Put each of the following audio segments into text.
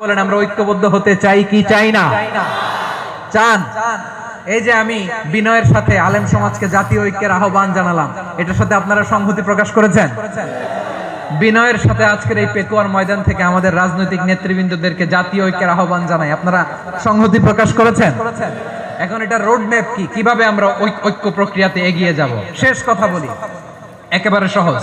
বলেন আমরা ঐক্যবদ্ধ হতে চাই কি চাই না? চান? এই যে আমি বিনয়ের সাথে আলেম সমাজকে জাতীয় ঐক্যের আহ্বান জানালাম এটার সাথে আপনারা সংহতি প্রকাশ করেছেন? বিনয়ের সাথে আজকের এই পেকুয়ার ময়দান থেকে আমাদের রাজনৈতিক নেতৃবৃন্দদেরকে জাতীয় ঐক্যের আহ্বান জানাই। আপনারা সংহতি প্রকাশ করেছেন? এখন এটা রোড ম্যাপ কি? কীভাবে আমরা ঐক- ঐক্য প্রক্রিয়াতে এগিয়ে যাব? শেষ কথা বলি। একেবারে সহজ।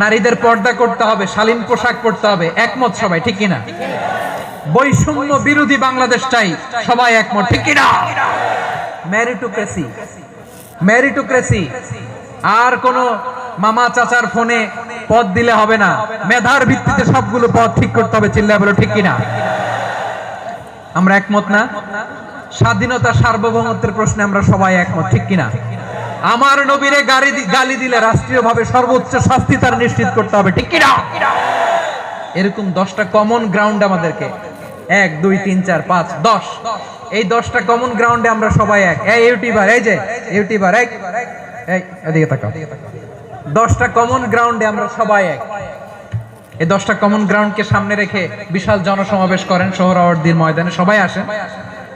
নারীদের পর্দা করতে হবে, শালীন পোশাক পরতে হবে। একমত সবাই, ঠিক কিনা? বৈষম্য বিরোধী বাংলাদেশ চাই, সবাই একমত, ঠিক কিনা? ম্যারিটোক্রেসি ম্যারিটোক্রেসি আর কোন মামা চাচার ফোনে পদ দিলে হবে না। মেধার ভিত্তিতে সবগুলো পদ ঠিক করতে হবে চিল্লা বলো, ঠিক কিনা? আমরা একমত না? স্বাধীনতা সার্বভৌমত্বের প্রশ্নে আমরা সবাই একমত, ঠিক কিনা? আমার নবীরে গাড়ি গালি দিলে রাষ্ট্রীয়ভাবে সর্বোচ্চ শাস্তি তার নিশ্চিত করতে হবে, ঠিক কিনা? এরকম দশটা কমন গ্রাউন্ড আমাদেরকে। এক, দুই, তিন, চার, পাঁচ, দশ। এই দশটা কমন গ্রাউন্ডে আমরা সবাই এক। এই ইউটিউবার, এই যে, ইউটিউবার এক এই, এদিকে তাকাও। দশটা কমন গ্রাউন্ডে আমরা সবাই এক। এই দশটা কমন গ্রাউন্ডকে সামনে রেখে বিশাল জনসমাবেশ করেন সোহরাওয়ার্দির ময়দানে। সবাই আসেন।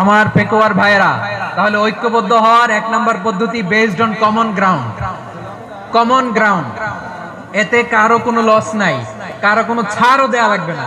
আমার পেকোয়ার ভাইয়েরা, তাহলে ঐক্যবদ্ধ হওয়ার এক নম্বর পদ্ধতি based on common ground common ground এতে কারও কোনো লস নাই, কারও কোনো ছাড়ও দেয়া লাগবে না।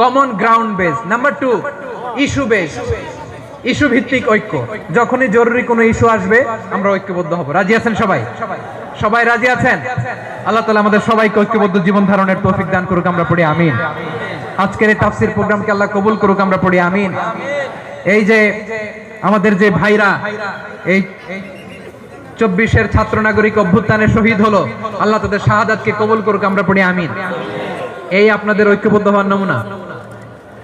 common ground base number two issue base issue ভিত্তিক ঐক্য. যখনই জরুরি কোনো ইস্যু আসবে, আমরা ঐক্যবদ্ধ হব। রাজি আছেন সবাই? সবাই রাজি আছেন? আল্লাহ তালা আমাদের সবাইকে ঐক্যবদ্ধ জীবন ধারণের তৌফিক দান করুক, আমরা পড়ি আমিন। আজকের এই তাফসির প্রোগ্রামকে আল্লাহ কবুল করুক, আমরা পড়ি আমিন। এই যে আমাদের যে ভাইরা, এই চব্বিশের ছাত্র নাগরিক অভ্যুত্থানে শহীদ হলো, আল্লাহ তাদের শাহাদাতকে কবুল করুক, আমরা পড়ি আমিন। এই আপনাদের ঐক্যবদ্ধ হওয়ার নমুনা।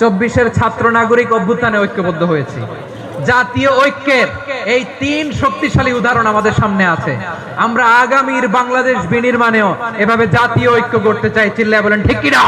চব্বিশের ছাত্র নাগরিক অভ্যুত্থানে ঐক্যবদ্ধ হয়েছি। জাতীয় ঐক্যের এই তিন শক্তিশালী উদাহরণ আমাদের সামনে আছে। আমরা আগামীর বাংলাদেশ বিনির্মাণেও এভাবে জাতীয় ঐক্য করতে চাই, চিল্লায় বলেন, ঠিক কিনা?